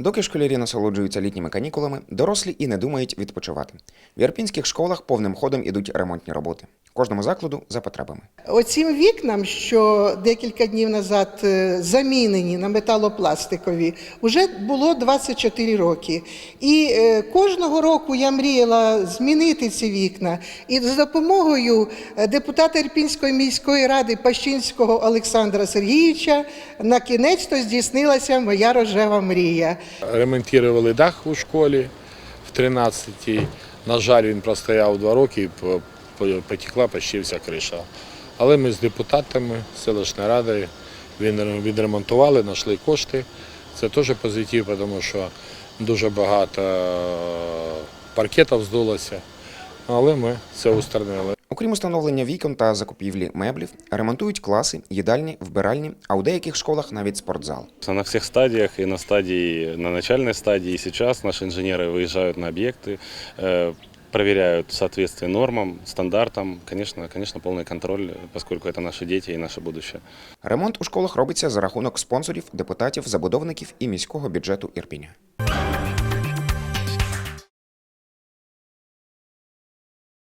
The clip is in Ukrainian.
Доки школярі насолоджуються літніми канікулами, дорослі і не думають відпочивати. В ірпінських школах повним ходом ідуть ремонтні роботи. Кожному закладу за потребами. Оцім вікнам, що декілька днів назад е, замінені на металопластикові, вже було 24 роки. І е, кожного року я мріяла змінити ці вікна. І за допомогою е, депутата Ірпінської міської ради Пащинського Олександра Сергійовича на кінець то здійснилася моя рожева мрія. Ремонтували дах у школі в 13-й. На жаль, він простояв два роки потекла почти вся криша. Але ми з депутатами селищної ради він- відремонтували, знайшли кошти. Це теж позитив, тому що дуже багато паркетів здулося. Але ми це устранили. Окрім установлення вікон та закупівлі меблів, ремонтують класи, їдальні, вбиральні, а у деяких школах навіть спортзал. На всех стадиях, и на стадии, на начальной стадии, и сейчас наши инженеры выезжают на объекты, э, проверяют соответствие нормам, стандартам. Конечно, конечно, полный контроль, поскольку это наши дети и наше будущее. Ремонт у школах робиться за рахунок спонсорів, депутатів, забудовників і міського бюджету Ірпіня.